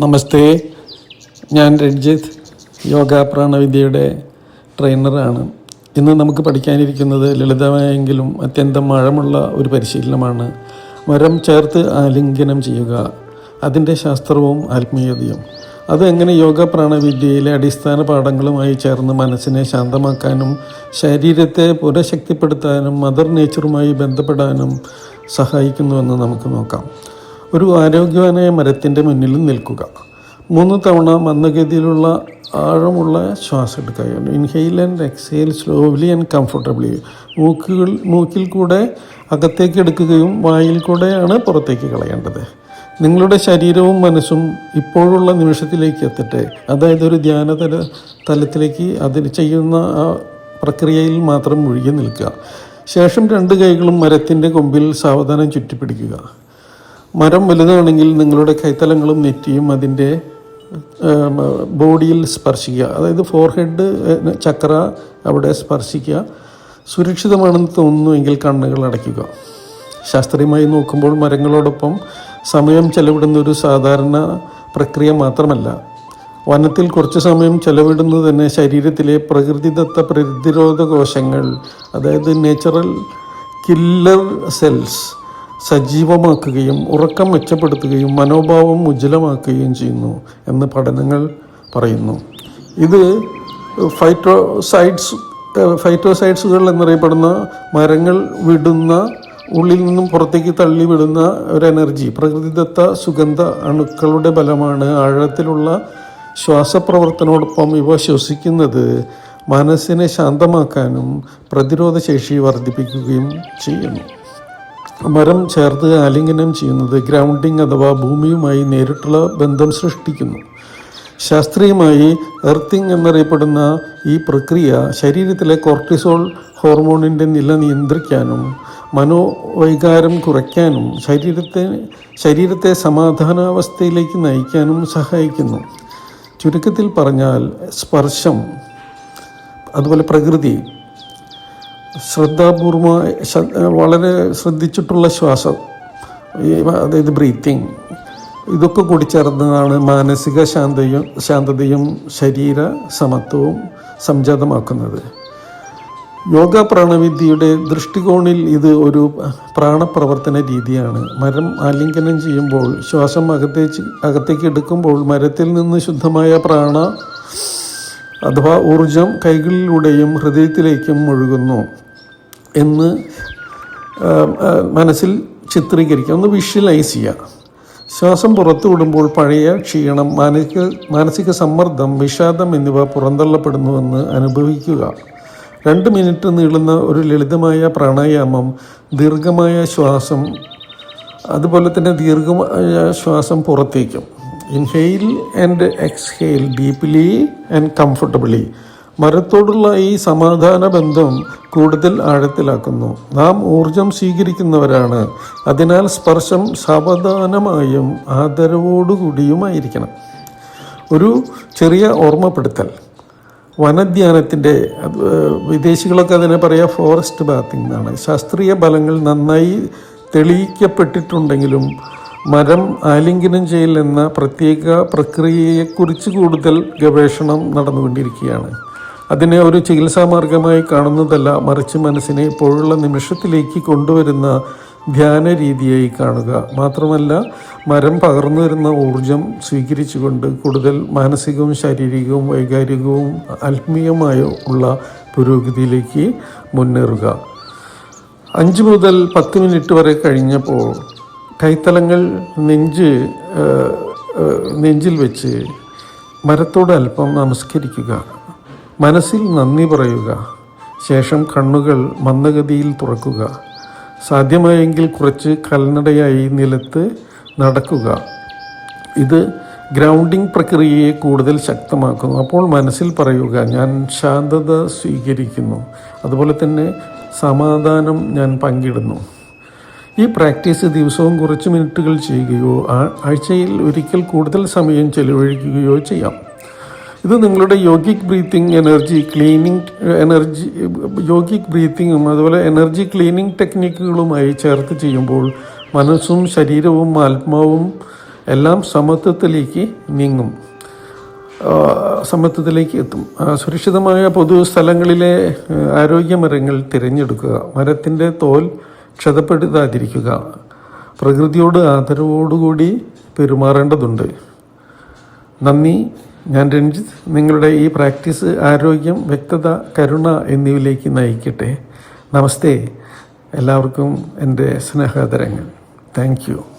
നമസ്തേ. ഞാൻ രഞ്ജിത്ത് യോഗ പ്രാണവിദ്യയുടെ ട്രെയിനറാണ്. ഇന്ന് നമുക്ക് പഠിക്കാനിരിക്കുന്നത് ലളിതമായെങ്കിലും അത്യന്തം ആഴമുള്ള ഒരു പരിശീലനമാണ്. മരം ചേർത്ത് ആലിംഗനം ചെയ്യുക അതിന്റെ ശാസ്ത്രവും ആത്മീയതയും. അത് എങ്ങനെ യോഗ പ്രാണവിദ്യയിലെ അടിസ്ഥാന പാഠങ്ങളുമായി ചേർന്ന് മനസ്സിനെ ശാന്തമാക്കാനും ശരീരത്തെ പുനഃശക്തിപ്പെടുത്താനും മദർ നേച്ചറുമായി ബന്ധപ്പെടാനും സഹായിക്കുന്നുവെന്ന് നമുക്ക് നോക്കാം. ഒരു ആരോഗ്യവാനായ മരത്തിന്റെ മുന്നിലും നിൽക്കുക. മൂന്ന് തവണ മന്ദഗതിയിലുള്ള ആഴമുള്ള ശ്വാസം എടുക്കുക. Inhale and exhale slowly and comfortably മൂക്കുകൾ മൂക്കിൽ കൂടെ അകത്തേക്ക് എടുക്കുകയും വായിൽ കൂടെയാണ് പുറത്തേക്ക് കളയേണ്ടത്. നിങ്ങളുടെ ശരീരവും മനസ്സും ഇപ്പോഴുള്ള നിമിഷത്തിലേക്ക് എത്തട്ടെ. അതായത് ഒരു ധ്യാനതല തലത്തിലേക്ക് അതിന് ചെയ്യുന്ന ആ പ്രക്രിയയിൽ മാത്രം മുഴുകി നിൽക്കുക. ശേഷം രണ്ട് കൈകളും മരത്തിന്റെ കൊമ്പിൽ സാവധാനം ചുറ്റിപ്പിടിക്കുക. മരം വലുതാണെങ്കിൽ നിങ്ങളുടെ കൈത്തലങ്ങളും നെറ്റിയും അതിന്റെ ബോഡിയിൽ സ്പർശിക്കുക. അതായത് ഫോർഹെഡ് ചക്ര അവിടെ സ്പർശിക്കുക. സുരക്ഷിതമാണെന്ന് തോന്നുന്നുവെങ്കിൽ കണ്ണുകൾ അടയ്ക്കുക. ശാസ്ത്രീയമായി നോക്കുമ്പോൾ മരങ്ങളോടൊപ്പം സമയം ചെലവിടുന്ന ഒരു സാധാരണ പ്രക്രിയ മാത്രമല്ല. വനത്തിൽ കുറച്ച് സമയം ചെലവിടുന്നത് തന്നെ ശരീരത്തിലെ പ്രകൃതിദത്ത പ്രതിരോധ കോശങ്ങൾ അതായത് നേച്ചുറൽ കില്ലർ സെൽസ് സജീവമാക്കുകയും ഉറക്കം മെച്ചപ്പെടുത്തുകയും മനോഭാവം ഉജ്ജ്വലമാക്കുകയും ചെയ്യുന്നു എന്ന് പഠനങ്ങൾ പറയുന്നു. ഇത് ഫൈറ്റോസൈഡ്സ് ഫൈറ്റോസൈഡ്സുകൾ എന്നറിയപ്പെടുന്ന മരങ്ങൾ വിടുന്ന ഉള്ളിൽ നിന്നും പുറത്തേക്ക് തള്ളി വിടുന്ന ഒരു എനർജി പ്രകൃതിദത്ത സുഗന്ധ അണുക്കളുടെ ബലമാണ്. ആഴത്തിലുള്ള ശ്വാസപ്രവർത്തനോടൊപ്പം ഇവ ശ്വസിക്കുന്നത് മനസ്സിനെ ശാന്തമാക്കാനും പ്രതിരോധശേഷി വർദ്ധിപ്പിക്കുകയും ചെയ്യുന്നു. മരം ചേർത്ത് ആലിംഗനം ചെയ്യുന്നത് ഗ്രൗണ്ടിങ് അഥവാ ഭൂമിയുമായി നേരിട്ടുള്ള ബന്ധം സൃഷ്ടിക്കുന്നു. ശാസ്ത്രീയമായി എർത്തിങ് എന്നറിയപ്പെടുന്ന ഈ പ്രക്രിയ ശരീരത്തിലെ കോർട്ടിസോൾ ഹോർമോണിന്റെ നില നിയന്ത്രിക്കാനും മനോവൈകാരം കുറയ്ക്കാനും ശരീരത്തെ ശരീരത്തെ സമാധാനാവസ്ഥയിലേക്ക് നയിക്കാനും സഹായിക്കുന്നു. ചുരുക്കത്തിൽ പറഞ്ഞാൽ സ്പർശം അതുപോലെ പ്രകൃതി ശ്രദ്ധാപൂർവമായി വളരെ ശ്രദ്ധിച്ചിട്ടുള്ള ശ്വാസം. അതായത് ബ്രീത്തിങ് ഇതൊക്കെ കൂടി ചേർന്നതാണ് മാനസിക ശാന്തയും ശാന്തതയും ശരീര സമത്വവും സംജാതമാക്കുന്നത്. യോഗ പ്രാണവിദ്യയുടെ ദൃഷ്ടികോണിൽ ഇത് ഒരു പ്രാണപ്രവർത്തന രീതിയാണ്. മരം ആലിംഗനം ചെയ്യുമ്പോൾ ശ്വാസം അകത്തേക്ക് അകത്തേക്ക് എടുക്കുമ്പോൾ മരത്തിൽ നിന്ന് ശുദ്ധമായ പ്രാണ അഥവാ ഊർജം കൈകളിലൂടെയും ഹൃദയത്തിലേക്കും ഒഴുകുന്നു എന്ന് മനസ്സിൽ ചിത്രീകരിക്കുക ഒന്ന് വിഷ്വലൈസ് ചെയ്യുക ശ്വാസം പുറത്തു വിടുമ്പോൾ പഴയ ക്ഷീണം മാനസിക മാനസിക സമ്മർദ്ദം വിഷാദം എന്നിവ പുറന്തള്ളപ്പെടുന്നുവെന്ന് അനുഭവിക്കുക. രണ്ട് മിനിറ്റ് നീളുന്ന ഒരു ലളിതമായ പ്രാണായാമം ദീർഘമായ ശ്വാസം അതുപോലെ തന്നെ ദീർഘമായ ശ്വാസം പുറത്തേക്കും. Inhale and exhale deeply and comfortably മരത്തോടുള്ള ഈ സമാധാന ബന്ധം കൂടുതൽ ആഴത്തിലാക്കുന്നു. നാം ഊർജം സ്വീകരിക്കുന്നവരാണ്. അതിനാൽ സ്പർശം സാവധാനമായും ആദരവോടുകൂടിയുമായിരിക്കണം. ഒരു ചെറിയ ഓർമ്മപ്പെടുത്തൽ. വനധ്യാനത്തിന്റെ വിദേശികളൊക്കെ അതിനെ പറയുക ഫോറസ്റ്റ് ബാത്തിങ് എന്നാണ്. ശാസ്ത്രീയ ഫലങ്ങൾ നന്നായി തെളിയിക്കപ്പെട്ടിട്ടുണ്ടെങ്കിലും മരം ആലിംഗനം ചെയ്യില്ലെന്ന പ്രത്യേക പ്രക്രിയയെക്കുറിച്ച് കൂടുതൽ ഗവേഷണം നടന്നുകൊണ്ടിരിക്കുകയാണ്. അതിനെ ഒരു ചികിത്സാ മാർഗമായി കാണുന്നതല്ല മറിച്ച് മനസ്സിനെ ഇപ്പോഴുള്ള നിമിഷത്തിലേക്ക് കൊണ്ടുവരുന്ന ധ്യാന രീതിയായി കാണുക. മാത്രമല്ല മരം പകർന്നു വരുന്ന ഊർജം സ്വീകരിച്ചുകൊണ്ട് കൂടുതൽ മാനസികവും ശാരീരികവും വൈകാരികവും ആത്മീയമായോ ഉള്ള പുരോഗതിയിലേക്ക് മുന്നേറുക. അഞ്ച് മുതൽ പത്ത് മിനിറ്റ് വരെ കഴിഞ്ഞപ്പോൾ കൈത്തലങ്ങൾ നെഞ്ച് നെഞ്ചിൽ വെച്ച് മരത്തോട് അല്പം നമസ്കരിക്കുക. മനസ്സിൽ നന്ദി പറയുക. ശേഷം കണ്ണുകൾ മന്ദഗതിയിൽ തുറക്കുക. സാധ്യമായെങ്കിൽ കുറച്ച് കൽനടയായി നിലത്ത് നടക്കുക. ഇത് ഗ്രൗണ്ടിംഗ് പ്രക്രിയയെ കൂടുതൽ ശക്തമാക്കുന്നു. അപ്പോൾ മനസ്സിൽ പറയുക ഞാൻ ശാന്തത സ്വീകരിക്കുന്നു. അതുപോലെ തന്നെ സമാധാനം ഞാൻ പങ്കിടുന്നു. ഈ പ്രാക്ടീസ് ദിവസവും കുറച്ച് മിനിറ്റുകൾ ചെയ്യുകയോ ആഴ്ചയിൽ ഒരിക്കൽ കൂടുതൽ സമയം ചെലവഴിക്കുകയോ ചെയ്യാം. ഇത് നിങ്ങളുടെ yogic breathing energy cleaning energy yogic ബ്രീത്തിങ്ങും അതുപോലെ എനർജി ക്ലീനിങ് ടെക്നിക്കുകളുമായി ചേർത്ത് ചെയ്യുമ്പോൾ മനസ്സും ശരീരവും ആത്മാവും എല്ലാം സമത്വത്തിലേക്ക് നീങ്ങും. സമത്വത്തിലേക്ക് എത്തും. സുരക്ഷിതമായ പൊതു സ്ഥലങ്ങളിലെ ആ, ആരോഗ്യ മരങ്ങൾ തിരഞ്ഞെടുക്കുക. മരത്തിന്റെ തോൽ ക്ഷതപ്പെടുത്താതിരിക്കുക. പ്രകൃതിയോട് ആദരവോടുകൂടി പെരുമാറേണ്ടതുണ്ട്. നന്ദി. ഞാൻ രഞ്ജിത്ത്. നിങ്ങളുടെ ഈ പ്രാക്ടീസ് ആരോഗ്യം വ്യക്തത കരുണ എന്നിവയിലേക്ക് നയിക്കട്ടെ. നമസ്തേ. എല്ലാവർക്കും എന്റെ സ്നേഹാദരങ്ങൾ. Thank you.